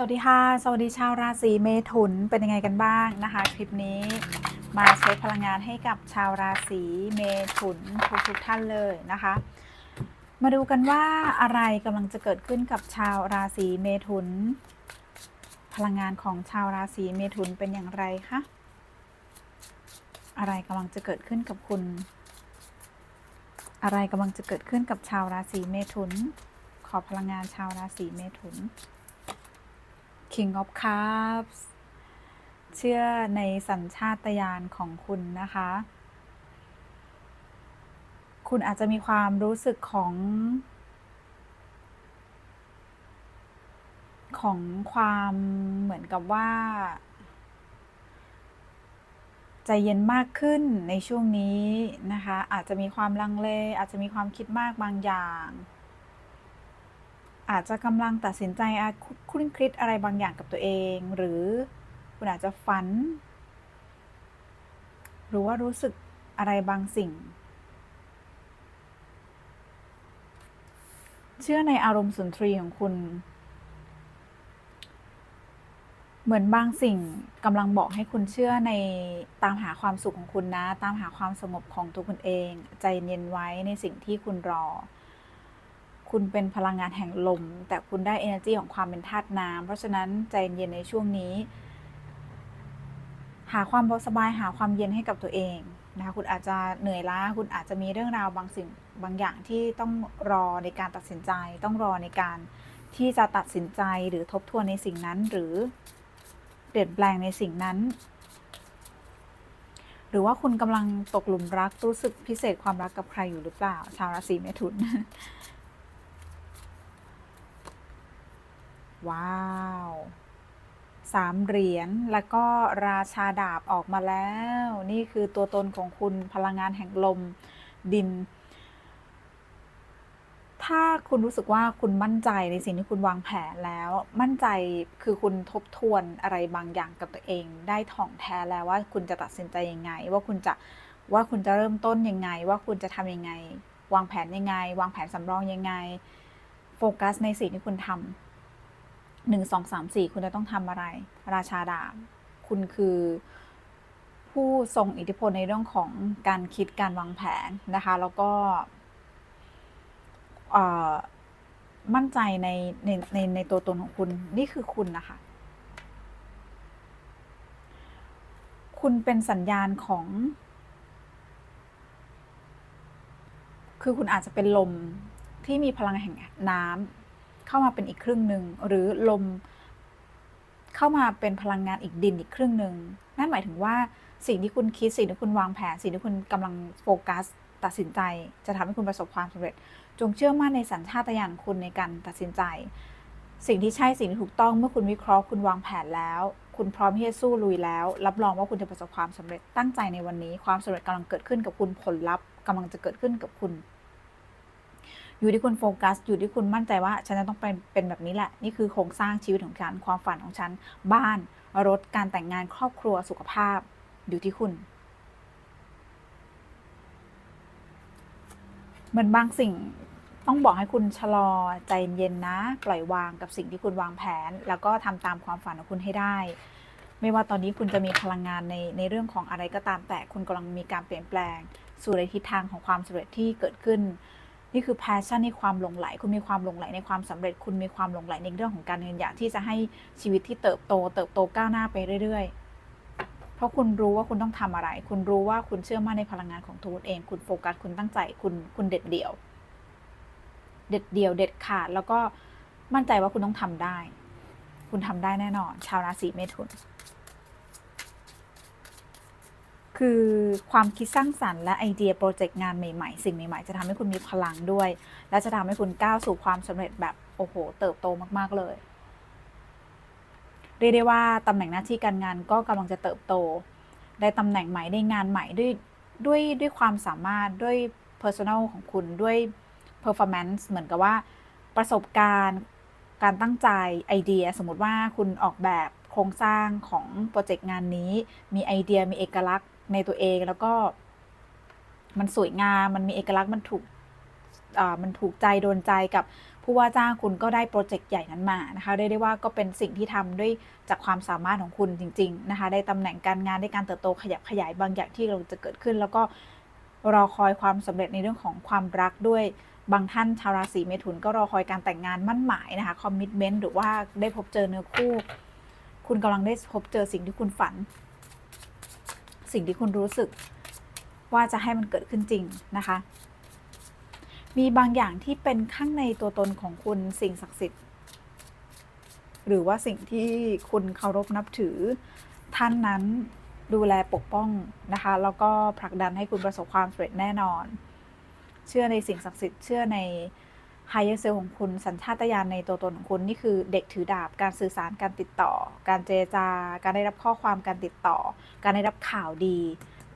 สวัสดีค่ะ สวัสดีชาวราศีเมถุนเป็นยังไงกันบ้างนะคะ คลิปนี้มาเช็คพลังงานให้กับชาวราศีเมถุนทุกทุกท่านเลยนะคะ มาดูกันว่าอะไรกำลังจะเกิดขึ้นกับชาวราศีเมถุน พลังงานของชาวราศีเมถุนเป็นอย่างไรคะอะไรกำลังจะเกิดขึ้นกับคุณ อะไรกำลังจะเกิดขึ้นกับชาวราศีเมถุน ขอพลังงานชาวราศีเมถุน King of Cups เชื่อในสัญชาตญาณของคุณนะคะ คุณอาจจะมีความรู้สึกของ ของความเหมือนกับว่า ใจเย็นมากขึ้นในช่วงนี้นะคะ อาจจะมีความลังเล อาจจะมีความคิดมากบางอย่าง อาจจะกำลังตัดสินใจคุ้นคิดอะไรบางอย่างกับตัวเอง หรือคุณอาจจะฝัน หรือว่ารู้สึกอะไรบางสิ่ง เชื่อในอารมณ์สุนทรีของคุณ เหมือนบางสิ่งกำลังบอกให้คุณเชื่อในตามหาความสุขของคุณนะ ตามหาความสงบของตัวคุณเอง ใจเย็นไว้ในสิ่งที่คุณรอ คุณเป็นพลังงานแห่งลม แต่คุณได้ energy ของความเป็นธาตุน้ำเพราะฉะนั้นใจเย็นในช่วงนี้ หาความเบาสบายหาความเย็นให้กับตัวเองนะคะคุณอาจจะเหนื่อยล้าคุณอาจจะมีเรื่องราวบางสิ่งบางอย่างที่ต้องรอในการตัดสินใจ ต้องรอในการที่จะตัดสินใจหรือทบทวนในสิ่งนั้น หรือเปลี่ยนแปลงในสิ่งนั้น หรือว่าคุณกำลังตกหลุมรักรู้สึกพิเศษความรักกับใครอยู่หรือเปล่า ชาวราศีเมถุน ว้าวสามเหรียญแล้วก็ราชาดาบออกมาแล้ว นี่คือตัวตนของคุณพลังงานแห่งลมดิน ถ้าคุณรู้สึกว่าคุณมั่นใจในสิ่งที่คุณวางแผนแล้ว มั่นใจคือคุณทบทวนอะไรบางอย่างกับตัวเอง ได้ถ่องแท้แล้วว่าคุณจะตัดสินใจยังไง ว่าคุณจะว่าคุณจะเริ่มต้นยังไง ว่าคุณจะทำยังไง วางแผนยังไง วางแผนสำรองยังไง โฟกัสในสิ่งที่คุณทำ หนึ่งสองสามสี่คุณจะต้องทำอะไร ราชาดาบคุณคือ ผู้ทรงอิทธิพลในเรื่องของการคิดการวางแผนนะคะ แล้วก็มั่นใจในในในในตัวตนของคุณนี่คือคุณนะคะ คุณเป็นสัญญาณของ คือคุณอาจจะเป็นลมที่มีพลังแห่งน้ำ เข้ามาเป็นอีกครึ่งหนึ่งหรือลมเข้ามาเป็นพลังงานอีกดินอีกครึ่งหนึ่งนั่นหมายถึงว่าสิ่งที่คุณคิดสิ่งที่คุณวางแผน สิ่งที่คุณกำลังโฟกัส ตัดสินใจ จะทำให้คุณประสบความสำเร็จ จงเชื่อมั่นในสัญชาตญาณคุณในการตัดสินใจ สิ่งที่ใช่สิ่งที่ถูกต้องเมื่อคุณวิเคราะห์คุณวางแผนแล้ว คุณพร้อมที่จะสู้ลุยแล้ว รับรองว่าคุณจะประสบความสำเร็จตั้งใจในวันนี้ ความสำเร็จกำลังเกิดขึ้นกับคุณผลลัพธ์กำลังจะเกิดขึ้นกับคุณ อยู่ที่คุณโฟกัส อยู่ที่คุณมั่นใจว่าฉันจะต้องเป็นเป็นแบบนี้แหละ นี่คือโครงสร้างชีวิตของฉัน ความฝันของฉัน บ้าน รถ การแต่งงาน ครอบครัว สุขภาพ อยู่ที่คุณ เหมือนบางสิ่งต้องบอกให้คุณชะลอใจเย็นนะ ปล่อยวางกับสิ่งที่คุณวางแผน แล้วก็ทำตามความฝันของคุณให้ได้ ไม่ว่าตอนนี้คุณจะมีพลังงานในในเรื่องของอะไรก็ตามแต่คุณกำลังมีการเปลี่ยนแปลง สู่ในทิศทางของความสำเร็จที่เกิดขึ้น นี่คือ passion ในความหลงไหล คุณมีความหลงไหลในความสำเร็จ คุณมีความหลงไหลในเรื่องของการเงินอยากที่จะให้ชีวิตที่เติบโต เติบโตก้าวหน้าไปเรื่อย ๆ เพราะคุณรู้ว่าคุณต้องทำอะไร คุณรู้ว่าคุณเชื่อมั่นในพลังงานของตัวเอง คุณโฟกัส คุณตั้งใจ คุณ คุณเด็ดเดี่ยว เด็ดเดี่ยว เด็ดขาด แล้วก็มั่นใจว่าคุณต้องทำได้ คุณทำได้แน่นอน ชาวราศีเมถุน คือความคิดสร้างสรรค์และไอเดียโปรเจกต์งานใหม่ๆ สิ่งใหม่ๆ จะทำให้คุณมีพลังด้วย และจะทำให้คุณก้าวสู่ความสำเร็จแบบโอ้โห เติบโตมากๆเลย เรียกได้ว่าตำแหน่งหน้าที่การงานก็กำลังจะเติบโต ได้ตำแหน่งใหม่ได้งานใหม่ด้วยด้วยด้วยความสามารถด้วย personal ของคุณด้วย performance เหมือนกับว่า ประสบการณ์การตั้งใจไอเดีย สมมติว่าคุณออกแบบโครงสร้างของโปรเจกต์งานนี้ มีไอเดียมีเอกลักษณ์ ในตัวเองแล้วก็ มันสวยงาม มันมีเอกลักษณ์มันถูกอ่ามันถูกใจโดนใจกับผู้ว่าจ้างคุณก็ได้โปรเจกต์ใหญ่นั้นมานะคะเรียกได้ว่าก็เป็นสิ่งที่ทำด้วยจากความสามารถของคุณจริง ๆนะคะ ได้ตำแหน่งการงานได้การเติบโตขยับขยายบางอย่างที่เราจะเกิดขึ้น แล้วก็รอคอยความสำเร็จในเรื่องของความรักด้วยบางท่านชาวราศีเมถุนก็รอคอยการแต่งงานมั่นหมายนะคะคอมมิชเมนต์หรือว่าได้พบเจอเนื้อคู่ คุณกำลังได้พบเจอสิ่งที่คุณฝัน สิ่งที่คุณรู้สึก ว่าจะให้มันเกิดขึ้นจริงนะคะ มีบางอย่างที่เป็นข้างในตัวตนของคุณสิ่งศักดิ์สิทธิ์ หรือว่าสิ่งที่คุณเคารพนับถือ ท่านนั้นดูแลปกป้องนะคะ แล้วก็ผลักดันให้คุณประสบความสำเร็จแน่นอน เชื่อในสิ่งศักดิ์สิทธิ์เชื่อใน ไฮเออร์เซลของคุณสัญชาตญาณในตัวตนของคุณนี่คือเด็กถือดาบการสื่อสารการติดต่อ การเจรจาการได้รับข้อความการติดต่อ การได้รับข่าวดี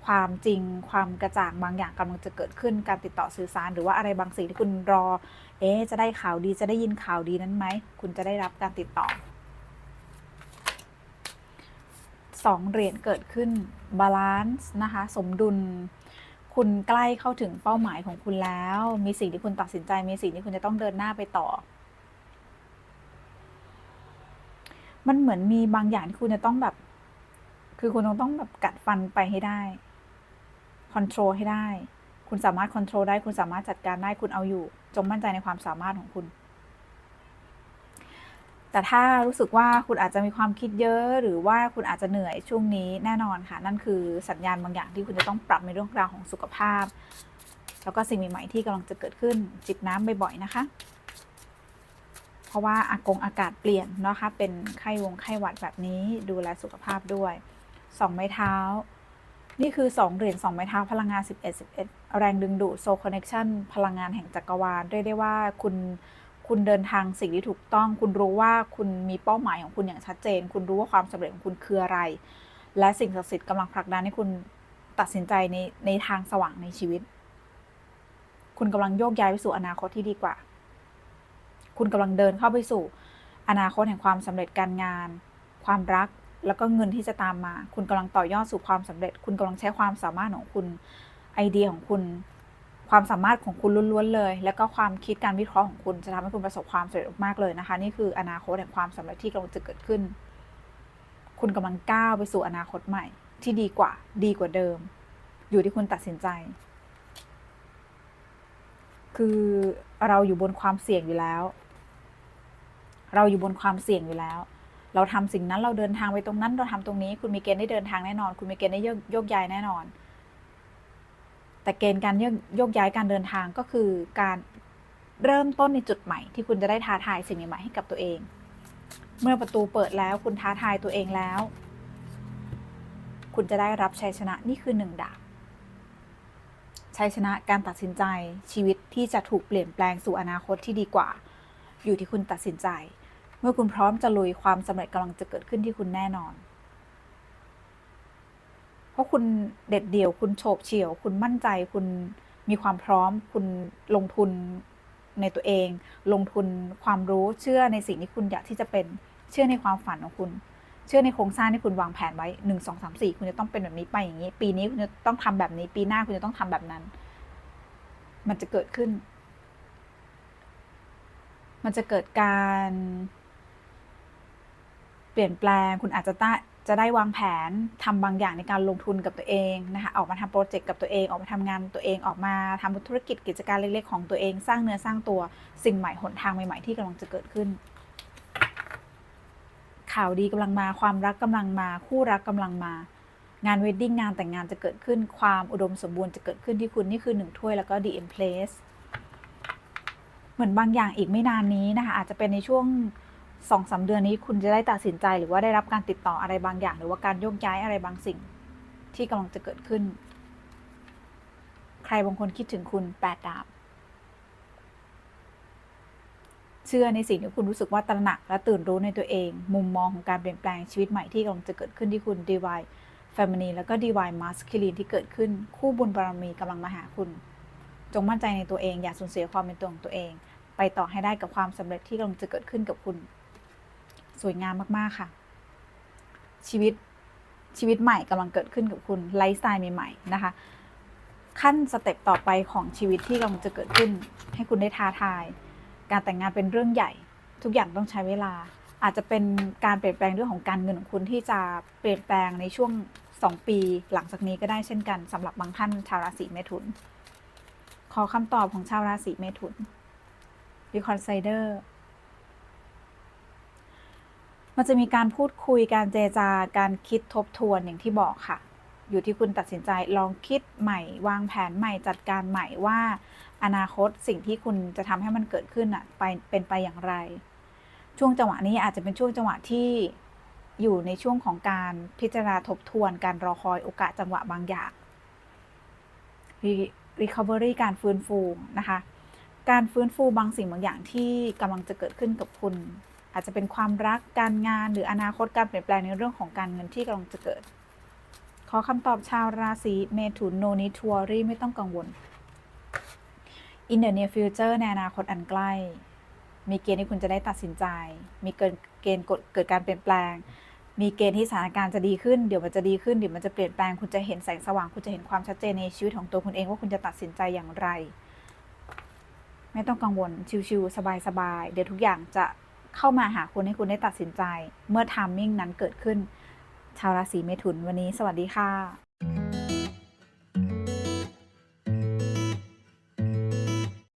ความจริงความกระจ่างบางอย่างกำลังจะเกิดขึ้นการติดต่อสื่อสาร หรือว่าอะไรบางสิ่งที่คุณรอ เอ๊จะได้ข่าวดีจะได้ยินข่าวดีนั้นไหมคุณจะได้รับการติดต่อสองเหรียญเกิดขึ้นบาลานซ์นะคะสมดุล คุณใกล้เข้าถึงเป้าหมายของคุณแล้ว มีสิ่งที่คุณตัดสินใจมีสิ่งที่คุณจะต้องเดินหน้าไปต่อ มันเหมือนมีบางอย่างที่คุณจะต้องแบบ คือคุณต้องต้องแบบกัดฟันไปให้ได้คอนโทรลให้ได้ คุณสามารถคอนโทรลได้ คุณสามารถจัดการได้ คุณเอาอยู่ จงมั่นใจในความสามารถของคุณ แต่ถ้ารู้สึกว่าคุณอาจจะมีความคิดเยอะ หรือว่าคุณอาจจะเหนื่อยช่วงนี้แน่นอนค่ะ นั่นคือสัญญาณบางอย่างที่คุณจะต้องปรับในเรื่องราวของสุขภาพ แล้วก็สิ่งใหม่ๆที่กำลังจะเกิดขึ้นจิบน้ำบ่อยๆนะคะ เพราะว่าอากงอากาศเปลี่ยนนะคะเป็นไข้วงไข้หวัดแบบนี้ดูแลสุขภาพด้วยสองไม้เท้า นี่คือ2เหรียญ2ไม้เท้าพลังงาน 11 11 แรงดึงดูดโซคอนเน c ชันพลังงานแห่งจักรวาลเรียกได้ว่าคุณ คุณเดินทางสิ่งที่ถูกต้อง คุณรู้ว่าคุณมีเป้าหมายของคุณอย่างชัดเจน คุณรู้ว่าความสำเร็จของคุณคืออะไร และสิ่งศักดิ์สิทธิ์กำลังผลักดันให้คุณตัดสินใจในในทางสว่างในชีวิต คุณกำลังโยกย้ายไปสู่อนาคตที่ดีกว่า คุณกำลังเดินเข้าไปสู่ อนาคตแห่งความสำเร็จการงาน ความรักแล้วก็เงินที่จะตามมา คุณกำลังต่อยอดสู่ความสำเร็จ คุณกำลังใช้ความสามารถของคุณ ไอเดียของคุณ ความสามารถของคุณล้วนๆเลย แล้วก็ความคิดการวิเคราะห์ของคุณจะทำให้คุณประสบความสำเร็จมากเลยนะคะ นี่คืออนาคตแห่งความสำเร็จที่กำลังจะเกิดขึ้น คุณกำลังก้าวไปสู่อนาคตใหม่ ที่ดีกว่า ดีกว่าเดิม อยู่ที่คุณตัดสินใจ คือเราอยู่บนความเสี่ยงอยู่แล้ว เราอยู่บนความเสี่ยงอยู่แล้ว เราทำสิ่งนั้นเราเดินทางไปตรงนั้นเราทำตรงนี้ คุณมีเกณฑ์ได้เดินทางแน่นอน คุณมีเกณฑ์ได้โยกย้ายแน่นอน แต่เกณฑ์การโยกยกย้ายการเดินทางก็คือการเริ่มต้นในจุดใหม่ ที่คุณจะได้ท้าทายสิ่งใหม่ๆให้กับตัวเอง เมื่อประตูเปิดแล้วคุณท้าทายตัวเองแล้ว คุณจะได้รับชัยชนะนี่คือหนึ่งดาบชัยชนะการตัดสินใจชีวิตที่จะถูกเปลี่ยนแปลงสู่อนาคตที่ดีกว่า อยู่ที่คุณตัดสินใจ เมื่อคุณพร้อมจะลุยความสำเร็จกำลังจะเกิดขึ้นที่คุณแน่นอน เพราะคุณเด็ดเดี่ยว คุณโฉบเฉี่ยว คุณมั่นใจ คุณมีความพร้อม คุณลงทุนในตัวเอง ลงทุนความรู้เชื่อในสิ่งที่คุณอยากที่จะเป็น เชื่อในความฝันของคุณ เชื่อในโครงสร้างที่คุณวางแผนไว้หนึ่งสองสามสี่คุณจะต้องเป็นแบบนี้ไปอย่างนี้ ปีนี้คุณจะต้องทำแบบนี้ ปีหน้าคุณจะต้องทำแบบนั้น มันจะเกิดขึ้น มันจะเกิดการ เปลี่ยนแปลง คุณอาจจะได้ จะได้วางแผนทำบางอย่างในการลงทุนกับตัวเองนะคะออกมาทำโปรเจกต์กับตัวเองออกมาทำงานตัวเองออกมาทำธุรกิจกิจการเล็กๆของตัวเอง สร้างเนื้อสร้างตัวสิ่งใหม่หนทางใหม่ๆที่กำลังจะเกิดขึ้น ข่าวดีกำลังมาความรักกำลังมา คู่รักกำลังมา งานเวดดิ้งงานแต่งงานจะเกิดขึ้น ความอุดมสมบูรณ์จะเกิดขึ้นที่คุณนี่คือหนึ่งถ้วยแล้วก็ The Empress เหมือนบางอย่างอีกไม่นานนี้นะคะอาจจะเป็นในช่วง สองสาเดือนนี้คุณจะได้ตัดสินใจหรือว่าได้รับการติดต่ออะไรบางอย่าง หรือว่าการโยกย้ายอะไรบางสิ่ง ที่กำลังจะเกิดขึ้น ใครบางคนคิดถึงคุณแปดดาบเชื่อในสิ่งที่คุณรู้สึกว่าตระหนักและตื่นรู้ในตัวเอง มุมมองของการเปลี่ยนแปลงชีวิตใหม่ที่กำลังจะเกิดขึ้นที่คุณ Divine Feminine แล้วก็ Divine Masculine ที่เกิดขึ้น คู่บุญบารมีกำลังมาหาคุณ จงมั่นใจในตัวเอง อย่าสูญเสียความเป็นตัวของตัวเอง ไปต่อให้ได้กับความสำเร็จที่กำลังจะเกิดขึ้นกับคุณ สวยงามมากๆค่ะ ชีวิตชีวิตใหม่กำลังเกิดขึ้นกับคุณไลฟ์สไตล์ใหม่ๆนะคะ ขั้นสเต็ปต่อไปของชีวิตที่กำลังจะเกิดขึ้น ให้คุณได้ท้าทาย การแต่งงานเป็นเรื่องใหญ่ ทุกอย่างต้องใช้เวลา อาจจะเป็นการเปลี่ยนแปลงเรื่องของการเงินของคุณที่จะเปลี่ยนแปลงในช่วง 2 ปี หลังจากนี้ก็ได้เช่นกันสำหรับบางท่านชาวราศีเมถุน ขอคำตอบของชาวราศีเมถุนรีคอนไซเดอร์ มันจะมีการพูดคุยการเจรจาการคิดทบทวนอย่างที่บอกค่ะ อยู่ที่คุณตัดสินใจลองคิดใหม่ วางแผนใหม่จัดการใหม่ว่า อนาคตสิ่งที่คุณจะทำให้มันเกิดขึ้นอะไปเป็นไปอย่างไร ช่วงจังหวะนี้อาจจะเป็นช่วงจังหวะที่อยู่ในช่วงของการพิจารณาทบทวนการรอคอยโอกาสจังหวะบางอย่าง Re- recovery การฟื้นฟูนะคะ การฟื้นฟูบางสิ่งบางอย่างที่กำลังจะเกิดขึ้นกับคุณ อาจจะเป็นความรักการงานหรืออนาคตการเปลี่ยนแปลงในเรื่องของการเงินที่กำลังจะเกิด ขอคำตอบชาวราศีเมถุน no need to worry ไม่ต้องกังวล in the near future ในอนาคตอันใกล้ มีเกณฑ์ที่คุณจะได้ตัดสินใจ มีเกินเกณฑ์กดเกิดการเปลี่ยนแปลง มีเกณฑ์ที่สถานการณ์จะดีขึ้น เดี๋ยวมันจะดีขึ้น เดี๋ยวมันจะเปลี่ยนแปลง คุณจะเห็นแสงสว่าง คุณจะเห็นความชัดเจนในชีวิตของตัวคุณเองว่าคุณจะตัดสินใจอย่างไร ไม่ต้องกังวล ชิวๆสบายๆ เดี๋ยวทุกอย่างจะ เข้ามาหาคุณให้คุณได้ตัดสินใจ เมื่อทามมิ่งนั้นเกิดขึ้น ชาวราศีเมถุนวันนี้ สวัสดีค่ะ